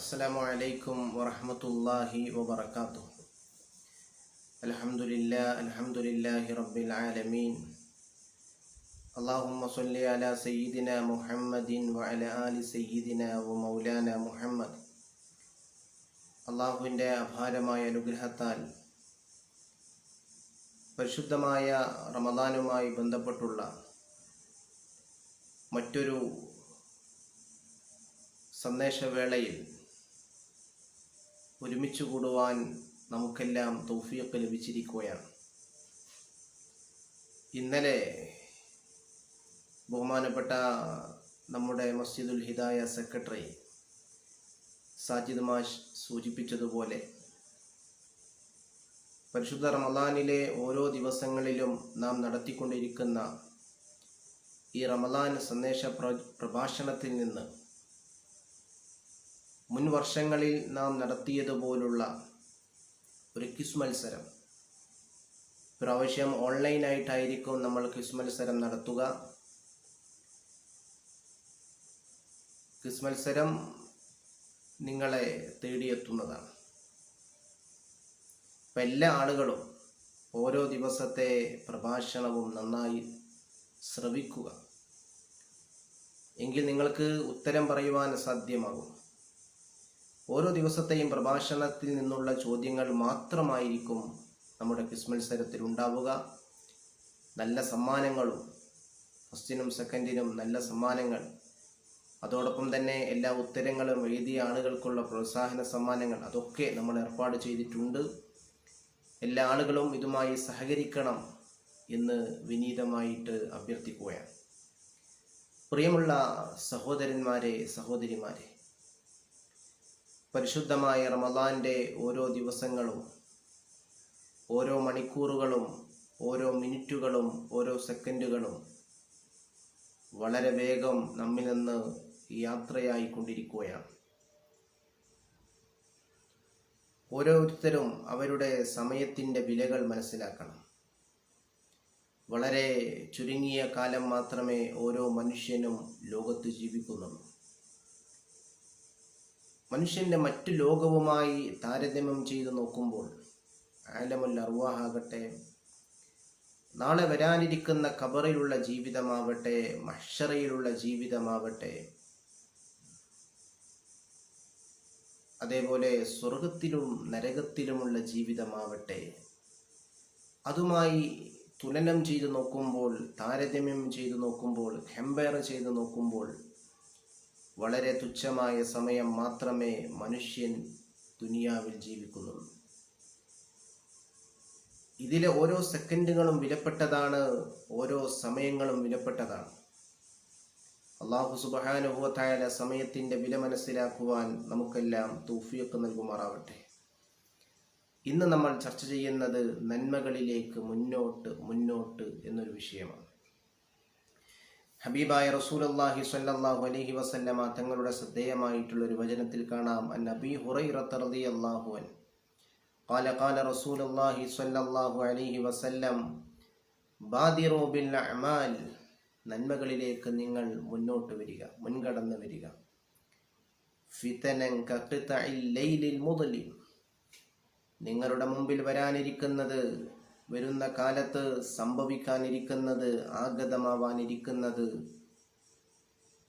السلام عليكم ورحمة الله وبركاته الحمد لله الحمد لله رب العالمين اللهم صل على سيدنا محمد وعلى آل سيدنا ومولانا محمد അള്ളാഹുവിൻ്റെ അപാരമായ അനുഗ്രഹത്താൽ പരിശുദ്ധമായ റമദാനുമായി ബന്ധപ്പെട്ടുള്ള മറ്റൊരു സന്ദേശവേളയിൽ ഒരുമിച്ച് കൂടുവാൻ നമുക്കെല്ലാം തൗഫീഖ് ലഭിച്ചിരിക്കുകയാണ്. ഇന്നലെ ബഹുമാനപ്പെട്ട നമ്മുടെ മസ്ജിദുൽ ഹിദായ സെക്രട്ടറി സാജിദ് മാഷ് സൂചിപ്പിച്ചതുപോലെ പരിശുദ്ധ റമദാനിലെ ഓരോ ദിവസങ്ങളിലും നാം നടത്തിക്കൊണ്ടിരിക്കുന്ന ഈ റമദാൻ സന്ദേശ പ്രഭാഷണത്തിൽ നിന്ന് മുൻ വർഷങ്ങളിൽ നാം നടത്തിയതുപോലുള്ള ഒരു ക്വിസ് മത്സരം. പ്രാവശ്യം ഓൺലൈനായിട്ടായിരിക്കും നമ്മൾ ക്വിസ് മത്സരം നടത്തുക. ക്വിസ് മത്സരം നിങ്ങളെ തേടിയെത്തുന്നതാണ്. അപ്പം എല്ലാ ആളുകളും ഓരോ ദിവസത്തെ പ്രഭാഷണവും നന്നായി ശ്രവിക്കുക. എങ്കിൽ നിങ്ങൾക്ക് ഉത്തരം പറയുവാൻ സാധ്യമാകും. ഓരോ ദിവസത്തെയും പ്രഭാഷണത്തിൽ നിന്നുള്ള ചോദ്യങ്ങൾ മാത്രമായിരിക്കും നമ്മുടെ ക്വിസ് മത്സരത്തിൽ ഉണ്ടാവുക. നല്ല സമ്മാനങ്ങളും ഫസ്റ്റിനും സെക്കൻഡിനും നല്ല സമ്മാനങ്ങൾ അതോടൊപ്പം തന്നെ എല്ലാ ഉത്തരങ്ങളും എഴുതിയ ആളുകൾക്കുള്ള പ്രോത്സാഹന സമ്മാനങ്ങൾ അതൊക്കെ നമ്മൾ ഏർപ്പാട് ചെയ്തിട്ടുണ്ട്. എല്ലാ ആളുകളും ഇതുമായി സഹകരിക്കണം എന്ന് വിനീതമായിട്ട് അഭ്യർത്ഥിക്കുകയാണ്. പ്രിയമുള്ള സഹോദരന്മാരെ സഹോദരിമാരെ പരിശുദ്ധമായ റമദാന്റെ ഓരോ ദിവസങ്ങളും ഓരോ മണിക്കൂറുകളും ഓരോ മിനിറ്റുകളും ഓരോ സെക്കൻഡുകളും വളരെ വേഗം നമ്മിൽ നിന്ന് യാത്രയായി കൊണ്ടിരിക്കുകയാണ് ഓരോരുത്തരും അവരുടെ സമയത്തിന്റെ വിലകൾ മനസ്സിലാക്കണം. വളരെ ചുരുങ്ങിയ കാലം മാത്രമേ ഓരോ മനുഷ്യനും ലോകത്ത് ജീവിക്കുന്നുള്ളൂ. മനുഷ്യന്റെ മറ്റു ലോകവുമായി താരതമ്യം ചെയ്ത് നോക്കുമ്പോൾ ആലമുൽ അർവാഹാകട്ടെ നാളെ വരാനിരിക്കുന്ന കബറിലുള്ള ജീവിതമാവട്ടെ മഷറയിലുള്ള ജീവിതമാവട്ടെ അതേപോലെ സ്വർഗത്തിലും നരകത്തിലുമുള്ള ജീവിതമാവട്ടെ അതുമായി തുലനം ചെയ്തു നോക്കുമ്പോൾ താരതമ്യം ചെയ്തു നോക്കുമ്പോൾ കമ്പയർ ചെയ്തു നോക്കുമ്പോൾ വളരെ തുച്ഛമായ സമയം മാത്രമേ മനുഷ്യൻ ദുനിയാവിൽ ജീവിക്കുന്നുള്ളൂ. ഇതിലെ ഓരോ സെക്കൻഡുകളും വിലപ്പെട്ടതാണ് ഓരോ സമയങ്ങളും വിലപ്പെട്ടതാണ്. അള്ളാഹു സുബാനുഭവത്തായ സമയത്തിന്റെ വില മനസ്സിലാക്കുവാൻ നമുക്കെല്ലാം തൂഫിയൊക്കെ നൽകുമാറാവട്ടെ. ഇന്ന് നമ്മൾ ചർച്ച ചെയ്യുന്നത് നന്മകളിലേക്ക് മുന്നോട്ട് മുന്നോട്ട് എന്നൊരു വിഷയമാണ്. ഹബീബായ റസൂലല്ലാഹി സ്വല്ലല്ലാഹു അലൈഹി വസല്ലമ തങ്ങളുടെ ശ്രദ്ധേയമായിട്ടുള്ള ഒരു വചനത്തിൽ കാണാം അൻ നബി ഹുറൈറത്ത് റളിയല്ലാഹു അൻ قال قال رسول الله صلى الله عليه وسلم بادروا بالأعمال നന്മകളിലേക്ക് നിങ്ങൾ മുന്നോട്ട് വരിക മുൻകടന്ന് വരിക ഫിതനൻ കഖിതഇൽ ലൈലിൽ മുദ്ലിം നിങ്ങളുടെ മുമ്പിൽ വരാനിരിക്കുന്നത് വരുന്ന കാലത്ത് സംഭവിക്കാനിരിക്കുന്നത് ആഗതമാവാനിരിക്കുന്നത്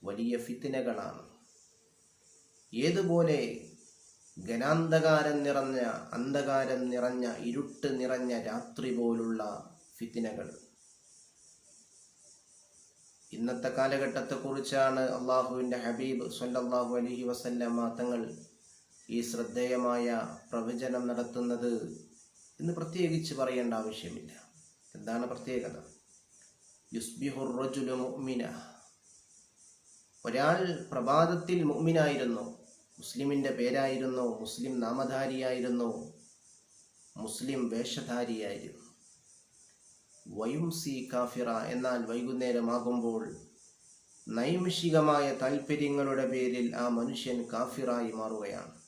വലിയ ഫിത്തിനകളാണ്. ഏതുപോലെ ഘനാന്ധകാരം നിറഞ്ഞ അന്ധകാരം നിറഞ്ഞ ഇരുട്ട് നിറഞ്ഞ രാത്രി പോലുള്ള ഫിത്തിനകൾ. ഇന്നത്തെ കാലഘട്ടത്തെക്കുറിച്ചാണ് അള്ളാഹുവിന്റെ ഹബീബ് സല്ലാഹു അലഹി വസല്ലമ തങ്ങൾ ഈ ശ്രദ്ധേയമായ പ്രവചനം നടത്തുന്നത്. എന്ന് പ്രത്യേകിച്ച് പറയേണ്ട ആവശ്യമില്ല. എന്താണ് പ്രത്യേകത? യുസ്ബിഹുർ റജുലു മുഅ്മിന. ഒരാൾ പ്രഭാതത്തിൽ മുഅ്മിനായിരുന്നു. മുസ്ലിമിന്റെ പേരായിരുന്നു മുസ്ലിം നാമധാരിയായിരുന്നു. മുസ്ലിം വേഷധാരിയായിരുന്നു. വയുംസി കാഫിറ എന്നാൽ വൈകുന്നേരമാകുമ്പോൾ നൈമിഷികമായ താൽപ്പര്യങ്ങളുടെ പേരിൽ ആ മനുഷ്യൻ കാഫിറായി മാറുകയാണ്.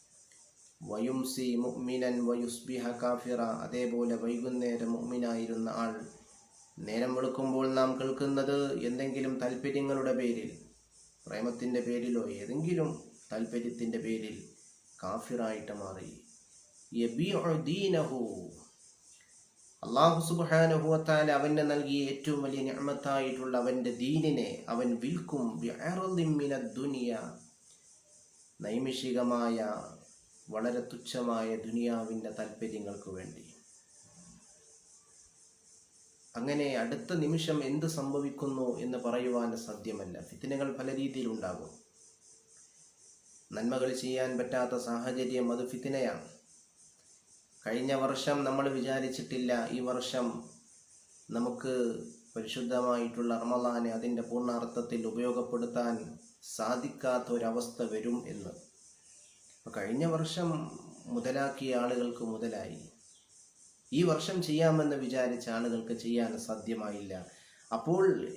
വയുംസി മുഅ്മിനൻ വയുസ്ബിഹ കാഫിറ. അതേപോലെ വൈകുന്നേരം മുഅ്മിനായിരുന്ന ആൾ നേരം വെളുക്കുമ്പോൾ നാം കേൾക്കുന്നത് എന്തെങ്കിലും താല്പര്യങ്ങളുടെ പേരിൽ പ്രേമത്തിന്റെ പേരിലോ ഏതെങ്കിലും താല്പര്യത്തിന്റെ പേരിൽ കാഫിറായിട്ട് മാറി. അള്ളാഹു സുബാനുഭവത്താൽ അവന് നൽകിയ ഏറ്റവും വലിയ ഞമത്തായിട്ടുള്ള അവന്റെ ദീനിനെ അവൻ വിൽക്കും. ദുനിയ. നൈമിഷികമായ വളരെ തുച്ഛമായ ദുനിയാവിന്റെ താല്പര്യങ്ങൾക്ക് വേണ്ടി. അങ്ങനെ അടുത്ത നിമിഷം എന്ത് സംഭവിക്കുന്നു എന്ന് പറയുവാൻ സാധ്യമല്ല. ഫിത്തിനകൾ പല രീതിയിലുണ്ടാകും. നന്മകൾ ചെയ്യാൻ പറ്റാത്ത സാഹചര്യം അത് ഫിത്തിനയാണ് കഴിഞ്ഞ വർഷം നമ്മൾ വിചാരിച്ചിട്ടില്ല ഈ വർഷം നമുക്ക് പരിശുദ്ധമായിട്ടുള്ള റമലാനെ അതിന്റെ പൂർണാർത്ഥത്തിൽ ഉപയോഗപ്പെടുത്താൻ സാധിക്കാത്ത ഒരവസ്ഥ വരും എന്ന്. കഴിഞ്ഞ വർഷം മുതലാക്കിയ ആളുകൾക്ക് മുതലായി. ഈ വർഷം ചെയ്യാമെന്ന് വിചാരിച്ച ആളുകൾക്ക് ചെയ്യാൻ സാധ്യമായില്ല. അപ്പോൾ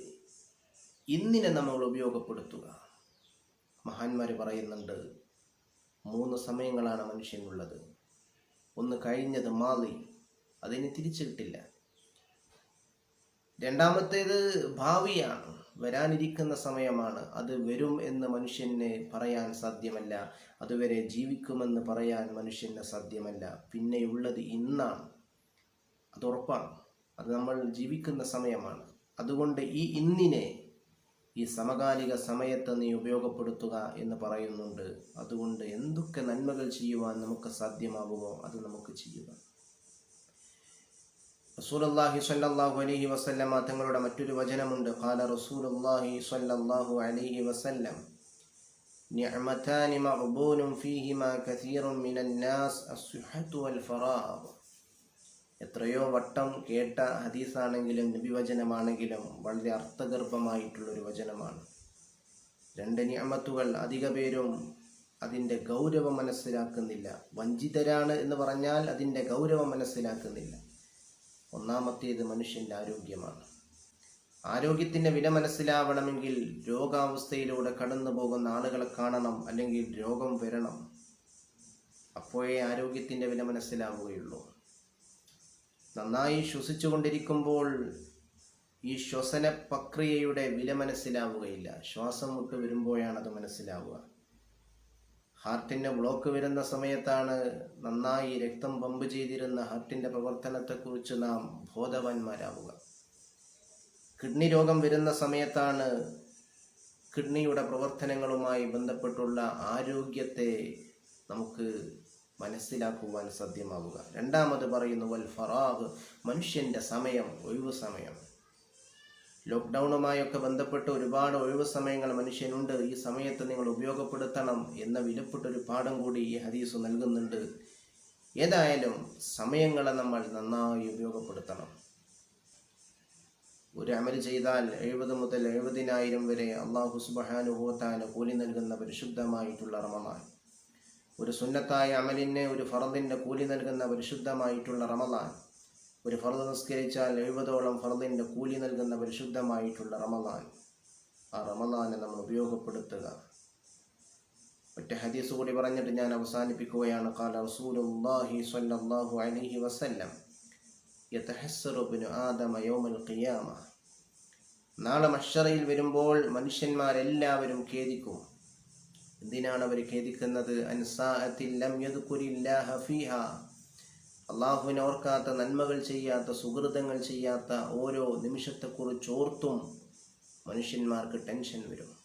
ഇന്നിനെ നമ്മൾ ഉപയോഗപ്പെടുത്തുക. മഹാന്മാർ പറയുന്നുണ്ട് മൂന്ന് സമയങ്ങളാണ് മനുഷ്യനുള്ളത്. ഒന്ന് കഴിഞ്ഞത് മാലി അതിന് തിരിച്ചു കിട്ടില്ല രണ്ടാമത്തേത് ഭാവിയാണ്. വരാനിരിക്കുന്ന സമയമാണ്. അത് വരും എന്ന് മനുഷ്യന് പറയാൻ സാധ്യമല്ല. അതുവരെ ജീവിക്കുമെന്ന് പറയാൻ മനുഷ്യന് സാധ്യമല്ല. പിന്നെയുള്ളത് ഇന്നാണ്. അത് ഉറപ്പാണ്. അത് നമ്മൾ ജീവിക്കുന്ന സമയമാണ്. അതുകൊണ്ട് ഈ ഇന്നിനെ ഈ സമകാലിക സമയത്ത് നീ ഉപയോഗപ്പെടുത്തുക എന്ന് പറയുന്നുണ്ട്. അതുകൊണ്ട് എന്തൊക്കെ നന്മകൾ ചെയ്യുവാൻ നമുക്ക് സാധ്യമാകുമോ അത് നമുക്ക് ചെയ്യുക. റസൂലുള്ളാഹി സ്വല്ലല്ലാഹു അലൈഹി വസല്ലമ തങ്ങളുടെ മറ്റൊരു വചനമുണ്ട്. ഖാല റസൂലുള്ളാഹി സ്വല്ലല്ലാഹു അലൈഹി വസല്ലം നിഅമതാനി മഗ്ബൂനും ഫീഹിമാ കസീറുൻ മിനൻ നാസ് അസ്സുഹത്തു വൽ ഫറാഹ് എത്രയോ വട്ടം കേട്ട ഹദീസാണെങ്കിലും നബിവചനമാണെങ്കിലും വളരെ അർത്ഥഗർഭമായിട്ടുള്ളൊരു വചനമാണ്. രണ്ട് നിയമത്തുകൾ അധിക പേരും അതിന്റെ ഗൗരവം മനസ്സിലാക്കുന്നില്ല. വഞ്ചിതരാണ് എന്ന് പറഞ്ഞാൽ അതിന്റെ ഗൗരവം മനസ്സിലാക്കുന്നില്ല. ഒന്നാമത്തേത് മനുഷ്യന്റെ ആരോഗ്യമാണ്. ആരോഗ്യത്തിന്റെ വില മനസ്സിലാവണമെങ്കിൽ രോഗാവസ്ഥയിലൂടെ കടന്നു പോകുന്ന ആളുകളെ കാണണം അല്ലെങ്കിൽ രോഗം വരണം. അപ്പോഴേ ആരോഗ്യത്തിന്റെ വില മനസ്സിലാവുകയുള്ളൂ. നന്നായി ശ്വസിച്ചുകൊണ്ടിരിക്കുമ്പോൾ ഈ ശ്വസന പ്രക്രിയയുടെ വില മനസ്സിലാവുകയില്ല. ശ്വാസം മുട്ട് വരുമ്പോഴാണ് അത് മനസ്സിലാവുക. ഹാർട്ടിന്റെ ബ്ലോക്ക് വരുന്ന സമയത്താണ് നന്നായി രക്തം പമ്പ് ചെയ്തിരുന്ന ഹാർട്ടിന്റെ പ്രവർത്തനത്തെക്കുറിച്ച് നാം ബോധവാന്മാരാവുക. കിഡ്നി രോഗം വരുന്ന സമയത്താണ് കിഡ്നിയുടെ പ്രവർത്തനങ്ങളുമായി ബന്ധപ്പെട്ടുള്ള ആരോഗ്യത്തെ നമുക്ക് മനസ്സിലാക്കുവാൻ സാധ്യമാവുക. രണ്ടാമത് പറയുന്നു വൽ ഫറാഗ് മനുഷ്യന്റെ സമയം ഒഴിവ് സമയം. ലോക്ക്ഡൗണുമായൊക്കെ ബന്ധപ്പെട്ട് ഒരുപാട് ഒഴിവ് സമയങ്ങൾ മനുഷ്യനുണ്ട്. ഈ സമയത്ത് നിങ്ങൾ ഉപയോഗപ്പെടുത്തണം എന്ന വിലപ്പെട്ടൊരു പാഠം കൂടി ഈ ഹദീസ് നൽകുന്നുണ്ട്. ഏതായാലും സമയങ്ങളെ നമ്മൾ നന്നായി ഉപയോഗപ്പെടുത്തണം. ഒരു അമൽ ചെയ്താൽ എഴുപത് മുതൽ എഴുപതിനായിരം വരെ അള്ളാഹു സുബഹാനുഭവത്താന് കൂലി നൽകുന്ന പരിശുദ്ധമായിട്ടുള്ള റമദാൻ. ഒരു സുന്നത്തായ അമലിന് ഒരു ഫറദിന്റെ കൂലി നൽകുന്ന പരിശുദ്ധമായിട്ടുള്ള റമദാൻ. ഒരു ഫറദ് നിസ്കരിച്ചാൽ എഴുപതോളം ഫറദിന്റെ കൂലി നൽകുന്ന പരിശുദ്ധമായിട്ടുള്ള റമദാൻ. ആ റമദാനെ നമ്മൾ ഉപയോഗപ്പെടുത്തുക. ഒറ്റ ഹദീസ് കൂടി പറഞ്ഞിട്ട് ഞാൻ അവസാനിപ്പിക്കുകയാണ്. കാല റസൂലുള്ളാഹി സ്വല്ലല്ലാഹു അലൈഹി വസല്ലം യതഹസ്സറു ഇബ്നു ആദമ യൗമൽ ഖിയാമ. നാളെ മഷറയിൽ വരുമ്പോൾ മനുഷ്യന്മാരെല്ലാവരും ഖേദിക്കും. എന്തിനാണ് അവർ ഖേദിക്കുന്നത് അൻസാഅത്തിൽ ലം യദ്കുരില്ലാഹ ഫീഹ. അള്ളാഹുവിനെ ഓർക്കാത്ത നന്മകൾ ചെയ്യാത്ത സുഹൃതങ്ങൾ ചെയ്യാത്ത ഓരോ നിമിഷത്തെക്കുറിച്ച് ഓർത്തും മനുഷ്യന്മാർക്ക് ടെൻഷൻ വരും.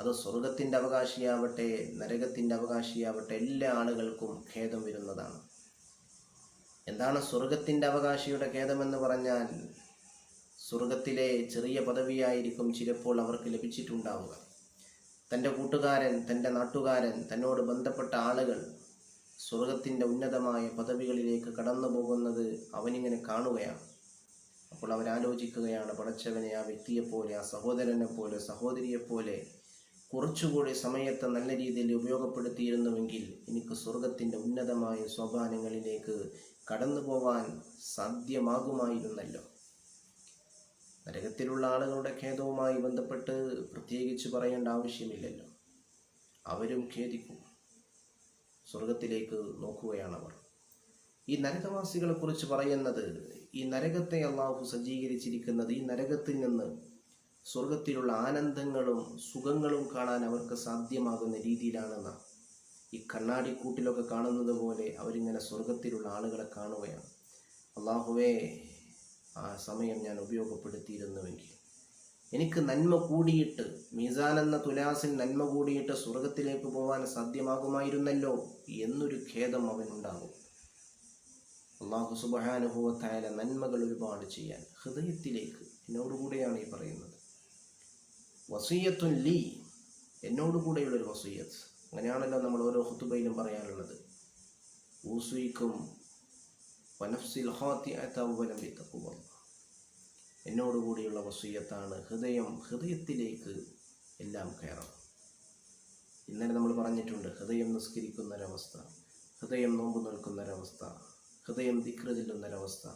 അത് സ്വർഗത്തിന്റെ അവകാശിയാവട്ടെ നരകത്തിന്റെ അവകാശിയാവട്ടെ എല്ലാ ആളുകൾക്കും ഖേദം വരുന്നതാണ്. എന്താണ് സ്വർഗത്തിന്റെ അവകാശിയുടെ ഖേദമെന്ന് പറഞ്ഞാൽ? സ്വർഗത്തിലെ ചെറിയ പദവിയായിരിക്കും ചിലപ്പോൾ അവർക്ക് ലഭിച്ചിട്ടുണ്ടാവുക. തന്റെ കൂട്ടുകാരൻ തന്റെ നാട്ടുകാരൻ തന്നോട് ബന്ധപ്പെട്ട ആളുകൾ സ്വർഗത്തിന്റെ ഉന്നതമായ പദവികളിലേക്ക് കടന്നു പോകുന്നത് അവനിങ്ങനെ കാണുകയാണ്. അപ്പോൾ അവൻ ആലോചിക്കുകയാണ് പടച്ചവനെ ആ വ്യക്തിയെപ്പോലെ ആ സഹോദരനെ പോലെ സഹോദരിയെപ്പോലെ കുറച്ചുകൂടി സമയത്തെ നല്ല രീതിയിൽ ഉപയോഗപ്പെടുത്തിയിരുന്നുവെങ്കിൽ എനിക്ക് സ്വർഗത്തിന്റെ ഉന്നതമായ സോപാനങ്ങളിലേക്ക് കടന്നു പോവാൻ സാധ്യമാകുമായിരുന്നല്ലോ. നരകത്തിലുള്ള ആളുകളുടെ ഖേദവുമായി ബന്ധപ്പെട്ട് പ്രത്യേകിച്ച് പറയേണ്ട ആവശ്യമില്ലല്ലോ. അവരും ഖേദിക്കും. സ്വർഗത്തിലേക്ക് നോക്കുകയാണവർ. ഈ നരകവാസികളെ കുറിച്ച് പറയുന്നത് ഈ നരകത്തെ അള്ളാഹു സജ്ജീകരിച്ചിരിക്കുന്നത് ഈ നരകത്തിൽ നിന്ന് സ്വർഗത്തിലുള്ള ആനന്ദങ്ങളും സുഖങ്ങളും കാണാൻ അവർക്ക് സാധ്യമാകുന്ന രീതിയിലാണെന്ന ഈ കണ്ണാടിക്കൂട്ടിലൊക്കെ കാണുന്നത് പോലെ അവരിങ്ങനെ സ്വർഗത്തിലുള്ള ആളുകളെ കാണുകയാണ്. അള്ളാഹുവേ ആ സമയം ഞാൻ ഉപയോഗപ്പെടുത്തിയിരുന്നുവെങ്കിൽ. എനിക്ക് നന്മ കൂടിയിട്ട് മീസാൻ എന്ന തുലാസിൽ നന്മ കൂടിയിട്ട് സ്വർഗത്തിലേക്ക് പോകാൻ സാധ്യമാകുമായിരുന്നല്ലോ എന്നൊരു ഖേദം അവനുണ്ടാകും. അള്ളാഹു സുബാനുഭവത്തായ നന്മകൾ ഒരുപാട് ചെയ്യാൻ ഹൃദയത്തിലേക്ക് എന്നോടുകൂടെയാണ് ഈ പറയുന്നത്. വസീയത്തുൻ ലീ എന്നോടുകൂടെയുള്ളൊരു വസീയത്ത്. അങ്ങനെയാണല്ലോ നമ്മൾ ഓരോ ഹുത്തുബയിലും പറയാനുള്ളത്. ഊസുയിക്കും വനഫ്സിൽ ഹാത്തി അത്തവലം വിത്തക്കുവ എന്നോടുകൂടിയുള്ള വസീയത്താണ് ഹൃദയം ഹൃദയത്തിലേക്ക് എല്ലാം കയറണം. ഇന്നലെ നമ്മൾ പറഞ്ഞിട്ടുണ്ട് ഹൃദയം നിസ്കരിക്കുന്ന ഒരവസ്ഥ ഹൃദയം നോമ്പ് നിൽക്കുന്ന ഒരവസ്ഥ ഹൃദയം ദിക്ര ചെല്ലുന്നൊരവസ്ഥ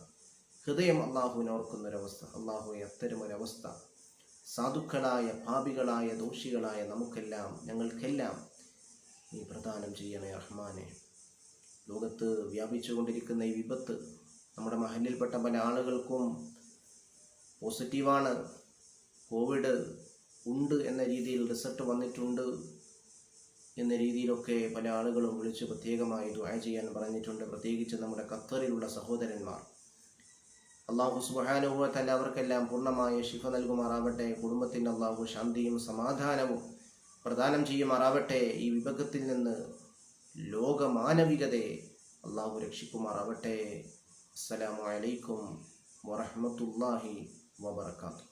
ഹൃദയം അള്ളാഹുവിനെ ഓർക്കുന്നൊരവസ്ഥ അള്ളാഹുവെ അത്തരമൊരവസ്ഥ. സാധുക്കളായ പാപികളായ ദോഷികളായ നമുക്കെല്ലാം ഞങ്ങൾക്കെല്ലാം നീ പ്രദാനം ചെയ്യണേ റഹ്മാനെ. ലോകത്ത് വ്യാപിച്ചുകൊണ്ടിരിക്കുന്ന ഈ വിപത്ത് നമ്മുടെ മഹലിൽപ്പെട്ട പല ആളുകൾക്കും പോസിറ്റീവാണ്. കോവിഡ് ഉണ്ട് എന്ന രീതിയിൽ റിസൾട്ട് വന്നിട്ടുണ്ട് എന്ന രീതിയിലൊക്കെ പല ആളുകളും വിളിച്ച് പ്രത്യേകമായി ദുആ ചെയ്യാൻ പറഞ്ഞിട്ടുണ്ട്. പ്രത്യേകിച്ച് നമ്മുടെ ഖത്തറിലുള്ള സഹോദരന്മാർ. അള്ളാഹു സുബാനുഭവ തന്നെ അവർക്കെല്ലാം പൂർണമായ ശിഫ നൽകുമാറാവട്ടെ. കുടുംബത്തിന്റെ അള്ളാഹു ശാന്തിയും സമാധാനവും പ്രദാനം ചെയ്യുമാറാവട്ടെ. ഈ വിഭഗത്തിൽ നിന്ന് ലോകമാനവികതയെ അള്ളാഹു രക്ഷിക്കുമാറാവട്ടെ. അസ്സലാമു അലൈക്കും wa barakatuh